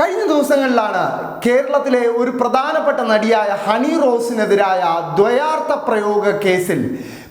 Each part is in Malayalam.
കഴിഞ്ഞ ദിവസങ്ങളിലാണ് കേരളത്തിലെ ഒരു പ്രധാനപ്പെട്ട നടിയായ ഹണി റോസിനെതിരായ ദ്വയാർത്ഥ പ്രയോഗ കേസിൽ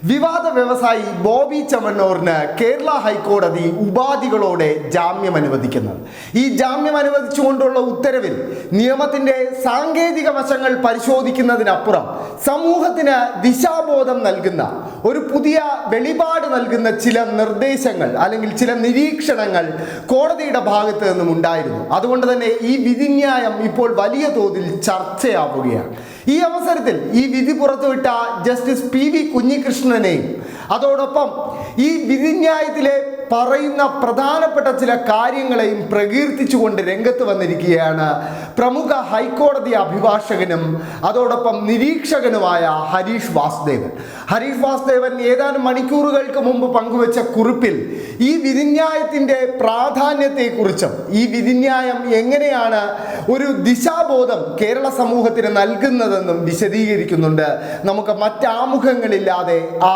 വിവാദ വ്യവസായി ബോബി ചമന്നൂറിന് കേരള ഹൈക്കോടതി ഉപാധികളോടെ ജാമ്യം അനുവദിക്കുന്നത്. ഈ ജാമ്യം അനുവദിച്ചുകൊണ്ടുള്ള ഉത്തരവിൽ നിയമത്തിന്റെ സാങ്കേതിക വശങ്ങൾ പരിശോധിക്കുന്നതിനപ്പുറം സമൂഹത്തിന് ദിശാബോധം നൽകുന്ന ഒരു പുതിയ വെളിപാട് നൽകുന്ന ചില നിർദ്ദേശങ്ങൾ അല്ലെങ്കിൽ ചില നിരീക്ഷണങ്ങൾ കോടതിയുടെ ഭാഗത്ത് നിന്നും ഉണ്ടായിരുന്നു. അതുകൊണ്ട് തന്നെ ഈ വിധിന്യായം ഇപ്പോൾ വലിയ തോതിൽ ചർച്ചയാവുകയാണ്. ഈ അവസരത്തിൽ ഈ വിധി പുറത്തുവിട്ട ജസ്റ്റിസ് പി വി കുഞ്ഞികൃഷ്ണനെയും അതോടൊപ്പം ഈ വിധിന്യായത്തിലെ പറയുന്ന പ്രധാനപ്പെട്ട ചില കാര്യങ്ങളെയും പ്രകീർത്തിച്ചുകൊണ്ട് രംഗത്ത് വന്നിരിക്കുകയാണ് പ്രമുഖ ഹൈക്കോടതി അഭിഭാഷകനും അതോടൊപ്പം നിരീക്ഷകനുമായ ഹരീഷ് വാസുദേവൻ. ഹരീഷ് വാസുദേവൻ ഏതാനും മണിക്കൂറുകൾക്ക് മുമ്പ് പങ്കുവച്ച കുറിപ്പിൽ ഈ വിധിന്യായത്തിന്റെ പ്രാധാന്യത്തെക്കുറിച്ചും ഈ വിധിന്യായം എങ്ങനെയാണ് ഒരു ദിശാബോധം കേരള സമൂഹത്തിന് നൽകുന്നതെന്നും വിശദീകരിക്കുന്നുണ്ട്. നമുക്ക് മറ്റാമുഖങ്ങളില്ലാതെ ആ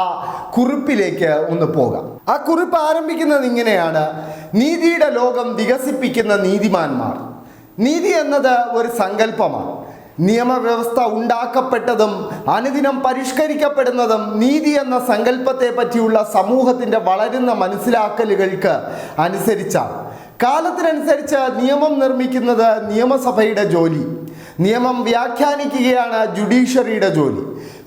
കുറിപ്പിലേക്ക് ഒന്ന് പോകാം. ആ കുറിപ്പ് ആരംഭിക്കുന്നത് ഇങ്ങനെയാണ്. നീതിയുടെ ലോകം വികസിപ്പിക്കുന്ന നീതിമാന്മാർ. നീതി എന്നത് ഒരു സങ്കല്പമാണ്. നിയമവ്യവസ്ഥ ഉണ്ടാക്കപ്പെട്ടതും അനുദിനം പരിഷ്കരിക്കപ്പെടുന്നതും നീതി എന്ന സങ്കല്പത്തെ പറ്റിയുള്ള സമൂഹത്തിന്റെ വളരുന്ന മനസ്സിലാക്കലുകൾക്ക് അനുസരിച്ചാണ് കാലത്തിനനുസരിച്ച് നിയമം നിർമ്മിക്കുന്നത് നിയമസഭയുടെ ജോലി. നിയമം വ്യാഖ്യാനിക്കുകയാണ് ജുഡീഷ്യറിയുടെ ജോലി.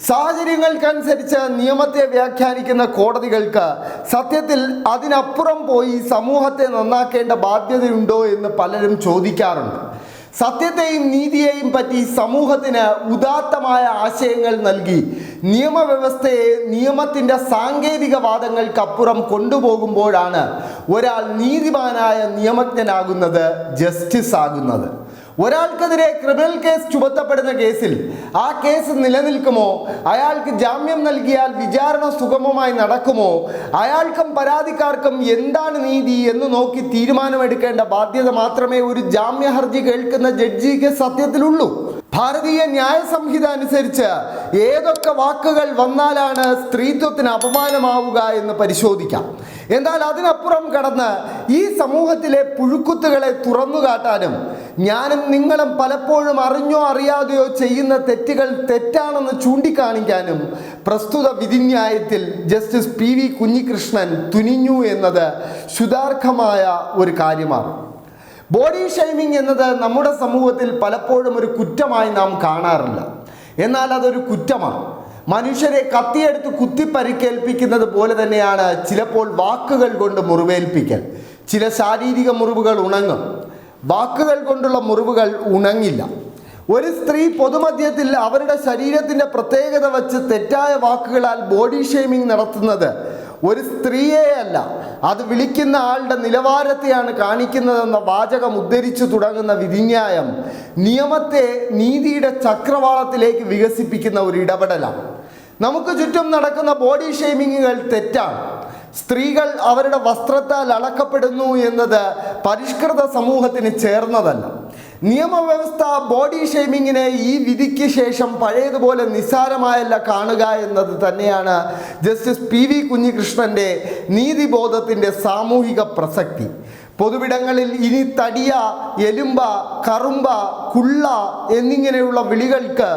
സാഹചര്യങ്ങൾക്കനുസരിച്ച് നിയമത്തെ വ്യാഖ്യാനിക്കുന്ന കോടതികൾക്ക് സത്യത്തിൽ അതിനപ്പുറം പോയി സമൂഹത്തെ നന്നാക്കേണ്ട ബാധ്യതയുണ്ടോ എന്ന് പലരും ചോദിക്കാറുണ്ട്. സത്യത്തെയും നീതിയെയും പറ്റി സമൂഹത്തിന് ഉദാത്തമായ ആശയങ്ങൾ നൽകി നിയമവ്യവസ്ഥയെ നിയമത്തിന്റെ സാങ്കേതിക വാദങ്ങൾക്കപ്പുറം കൊണ്ടുപോകുമ്പോഴാണ് ഒരാൾ നീതിമാനായ നിയമജ്ഞനാകുന്നത് ജസ്റ്റിസ് ആകുന്നത്. ഒരാൾക്കെതിരെ ക്രിമിനൽ കേസ് ചുമത്തപ്പെടുന്ന കേസിൽ ആ കേസ് നിലനിൽക്കുമോ? അയാൾക്ക് ജാമ്യം നൽകിയാൽ വിചാരണ സുഗമമായി നടക്കുമോ? അയാൾക്കും പരാതിക്കാർക്കും എന്താണ് നീതി എന്ന് നോക്കി തീരുമാനമെടുക്കേണ്ട ബാധ്യത മാത്രമേ ഒരു ജാമ്യ ഹർജി കേൾക്കുന്ന ജഡ്ജിക്ക് സത്യത്തിലുള്ളൂ. ഭാരതീയ ന്യായ സംഹിത അനുസരിച്ച് ഏതൊക്കെ വാക്കുകൾ വന്നാലാണ് സ്ത്രീത്വത്തിന് അപമാനമാവുക എന്ന് പരിശോധിക്കാം. എന്നാൽ അതിനപ്പുറം കടന്ന് ഈ സമൂഹത്തിലെ പുഴുക്കുത്തുകളെ തുറന്നു കാട്ടാനും ഞാനും നിങ്ങളും പലപ്പോഴും അറിഞ്ഞോ അറിയാതെയോ ചെയ്യുന്ന തെറ്റുകൾ തെറ്റാണെന്ന് ചൂണ്ടിക്കാണിക്കാനും പ്രസ്തുത വിധിന്യായത്തിൽ ജസ്റ്റിസ് പി വി കുഞ്ഞികൃഷ്ണൻ തുനിഞ്ഞു എന്നത് ശുതാർഹമായ ഒരു കാര്യമാണ്. ബോഡി ഷെയ്മിങ് എന്നത് നമ്മുടെ സമൂഹത്തിൽ പലപ്പോഴും ഒരു കുറ്റമായി നാം കാണാറില്ല. എന്നാൽ അതൊരു കുറ്റമാണ്. മനുഷ്യരെ കത്തിയെടുത്ത് കുത്തി പരിക്കേൽപ്പിക്കുന്നത് പോലെ തന്നെയാണ് ചിലപ്പോൾ വാക്കുകൾ കൊണ്ട് മുറിവേൽപ്പിക്കൽ. ചില ശാരീരിക മുറിവുകൾ ഉണങ്ങും. വാക്കുകൾ കൊണ്ടുള്ള മുറിവുകൾ ഉണങ്ങില്ല. ഒരു സ്ത്രീ പൊതുമധ്യത്തിൽ അവരുടെ ശരീരത്തിന്റെ പ്രത്യേകത വച്ച് തെറ്റായ വാക്കുകളാൽ ബോഡി ഷെയ്മിങ് നടത്തുന്നത് ഒരു സ്ത്രീയെ അല്ല. അത് വിളിക്കുന്ന ആളുടെ നിലവാരത്തെയാണ് കാണിക്കുന്നതെന്ന വാചകം ഉദ്ധരിച്ചു തുടങ്ങുന്ന വിധിന്യായം നിയമത്തെ നീതിയുടെ ചക്രവാളത്തിലേക്ക് വികസിപ്പിക്കുന്ന ഒരു ഇടപെടലാണ്. നമുക്ക് ചുറ്റും നടക്കുന്ന ബോഡി ഷെയ്മിങ്ങുകൾ തെറ്റാണ്. സ്ത്രീകൾ അവരുടെ വസ്ത്രത്താൽ അളക്കപ്പെടുന്നു എന്നത് പരിഷ്കൃത സമൂഹത്തിന് ചേർന്നതല്ല. നിയമവ്യവസ്ഥ ബോഡി ഷെയ്മിങ്ങിനെ ഈ വിധിക്ക് ശേഷം പഴയതുപോലെ നിസ്സാരമായല്ല കാണുക എന്നത് തന്നെയാണ് ജസ്റ്റിസ് പി വി കുഞ്ഞികൃഷ്ണന്റെ നീതിബോധത്തിന്റെ സാമൂഹിക പ്രസക്തി. പൊതുവിടങ്ങളിൽ ഇനി തടിയ എലുമ്പ കറുമ്പ കുള്ള എന്നിങ്ങനെയുള്ള വിളികൾക്ക്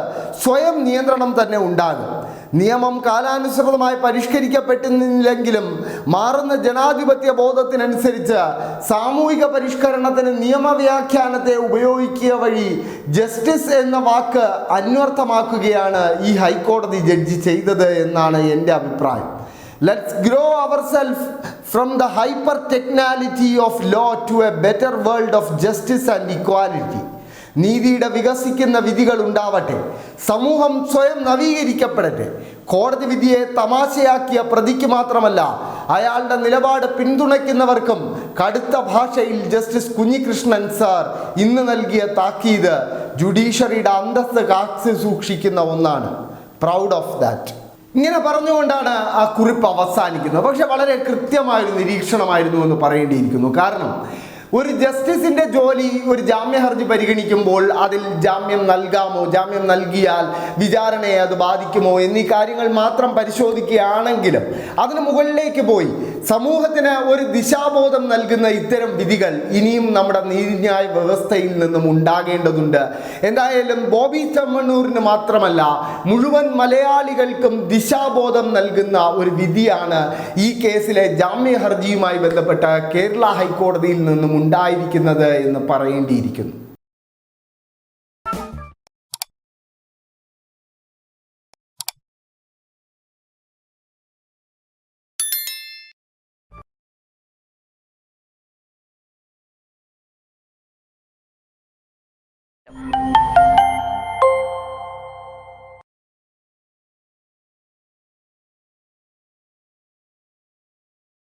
സ്വയം നിയന്ത്രണം തന്നെ ഉണ്ടാകും. നിയമം കാലാനുസൃതമായി പരിഷ്കരിക്കപ്പെട്ടിരുന്നില്ലെങ്കിലും മാറുന്ന ജനാധിപത്യ ബോധത്തിനനുസരിച്ച് സാമൂഹിക പരിഷ്കരണത്തിന് നിയമവ്യാഖ്യാനത്തെ ഉപയോഗിക്കുക വഴി ജസ്റ്റിസ് എന്ന വാക്ക് അന്വർത്ഥമാക്കുകയാണ് ഈ ഹൈക്കോടതി ജഡ്ജി ചെയ്തത് എന്നാണ് എന്റെ അഭിപ്രായം. Let's grow our self from the hyper technicality of law to a better world of justice and equality നീതിയുടെ വികസിക്കുന്ന വിധികൾ ഉണ്ടാവട്ടെ. സമൂഹം സ്വയം നവീകരിക്കപ്പെടട്ടെ. കോടതി വിധിയെ തമാശയാക്കിയ പ്രതിക്ക് മാത്രമല്ല അയാളുടെ നിലപാട് പിന്തുണയ്ക്കുന്നവർക്കും കടുത്ത ഭാഷയിൽ ജസ്റ്റിസ് കുഞ്ഞികൃഷ്ണൻ സാർ ഇന്ന് നൽകിയ താക്കീത് ജുഡീഷ്യറിയുടെ അന്തസ്സ് കാത്തു സൂക്ഷിക്കുന്ന ഒന്നാണ്. Proud of that. ഇങ്ങനെ പറഞ്ഞുകൊണ്ടാണ് ആ കുറിപ്പ് അവസാനിക്കുന്നത്. പക്ഷെ വളരെ കൃത്യമായൊരു നിരീക്ഷണമായിരുന്നു എന്ന് പറയേണ്ടിയിരിക്കുന്നു. കാരണം ഒരു ജസ്റ്റിസിന്റെ ജോലി ഒരു ജാമ്യ ഹർജി പരിഗണിക്കുമ്പോൾ അതിൽ ജാമ്യം നൽകാമോ? ജാമ്യം നൽകിയാൽ വിചാരണയെ അത് ബാധിക്കുമോ? എന്നീ കാര്യങ്ങൾ മാത്രം പരിശോധിക്കുകയാണെങ്കിലും അതിന് മുകളിലേക്ക് പോയി. സമൂഹത്തിന് ഒരു ദിശാബോധം നൽകുന്ന ഇത്തരം വിധികൾ ഇനിയും നമ്മുടെ നീതിന്യായ വ്യവസ്ഥയിൽ നിന്നും ഉണ്ടാകേണ്ടതുണ്ട്. എന്തായാലും ബോബി ചെമ്മണ്ണൂരിന് മാത്രമല്ല മുഴുവൻ മലയാളികൾക്കും ദിശാബോധം നൽകുന്ന ഒരു വിധിയാണ് ഈ കേസിലെ ജാമ്യ ഹർജിയുമായി ബന്ധപ്പെട്ട് കേരള ഹൈക്കോടതിയിൽ നിന്നും ഉണ്ടായിരിക്കുന്നത് എന്ന് പറയേണ്ടിയിരിക്കുന്നു.